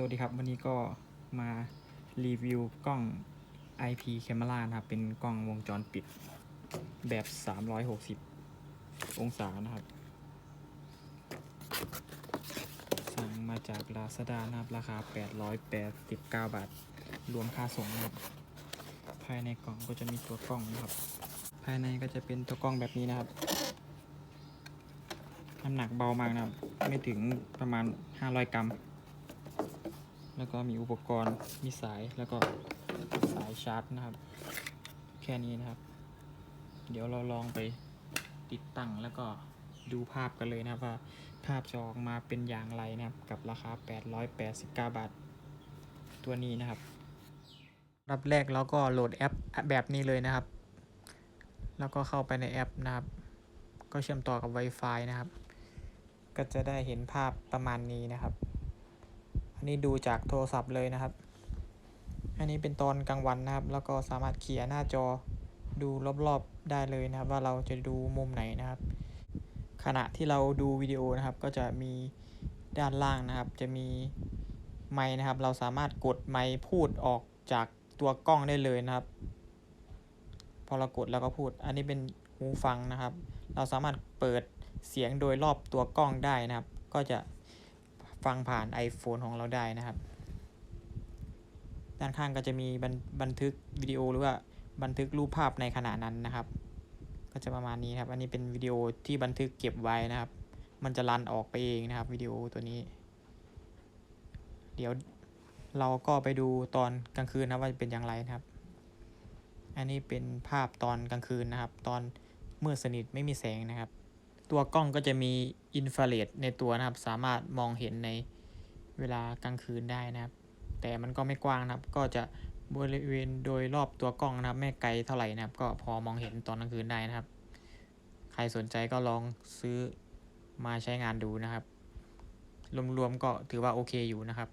สวัสดีครับ วันนี้ก็มารีวิวกล้อง IP Camera นะครับ เป็นกล้องวงจรปิดแบบ 360 องศานะครับ สั่งมาจาก Lazada นะครับ ราคา 889 บาท รวมค่าส่งนะครับ ภายในกล่องก็จะมีตัวกล้องนะครับ ภายในก็จะเป็นตัวกล้องแบบนี้นะครับน้ำหนักเบามากนะครับ ไม่ถึงประมาณ 500 กรัม แล้วก็มีอุปกรณ์มีสายแล้วก็สายชาร์จนะครับ แค่นี้นะครับ เดี๋ยวเราลองไปติดตั้งแล้วก็ดูภาพกันเลยนะครับว่าภาพจะออกมาเป็นอย่างไรนะครับ กับราคา 889 บาท ตัวนี้นะครับรับแรกเราก็โหลดแอปแบบนี้เลยนะครับ แล้วก็เข้าไปในแอปนะครับ ก็เชื่อมต่อกับ Wi-Fi นะครับ ก็จะได้เห็นภาพประมาณนี้นะครับ อันนี้ดูจากโทรศัพท์เลยนะครับ อันนี้เป็นตอนกลางวันนะครับ แล้วก็สามารถเขี่ยหน้าจอดูรอบๆได้เลยนะครับ ว่าเราจะดูมุมไหนนะครับ ขณะที่เราดูวิดีโอนะครับ ก็จะมีด้านล่างนะครับ จะมีไมค์นะครับ เราสามารถกดไมค์พูดออกจากตัวกล้องได้เลยนะครับ พอเรากดแล้วก็พูด อันนี้เป็นหูฟังนะครับ เราสามารถเปิดเสียงโดยรอบตัวกล้องได้นะครับ ก็จะ ฟังผ่าน iPhone ของเราได้นะครับ ด้านข้างก็จะมีบันบันทึกวิดีโอหรือว่าบันทึกรูปภาพในขณะนั้นนะครับ ก็จะประมาณนี้ครับ อันนี้เป็นวิดีโอที่บันทึกเก็บไว้นะครับ มันจะรันออกไปเองนะครับวิดีโอตัวนี้ เดี๋ยวเราก็ไปดูตอนกลางคืนนะว่าเป็นอย่างไรนะครับ อันนี้เป็นภาพตอนกลางคืนนะครับ ตอนมืดสนิทไม่มีแสงนะครับ ตัวกล้องก็จะมีอินฟราเรดในตัวนะครับ สามารถมองเห็นในเวลากลางคืนได้นะครับ แต่มันก็ไม่กว้างนะครับ ก็จะบริเวณโดยรอบตัวกล้องนะครับ ไม่ไกลเท่าไหร่นะครับ ก็พอมองเห็นตอนกลางคืนได้นะครับ ใครสนใจก็ลองซื้อมาใช้งานดูนะครับ รวมๆก็ถือว่าโอเคอยู่นะครับ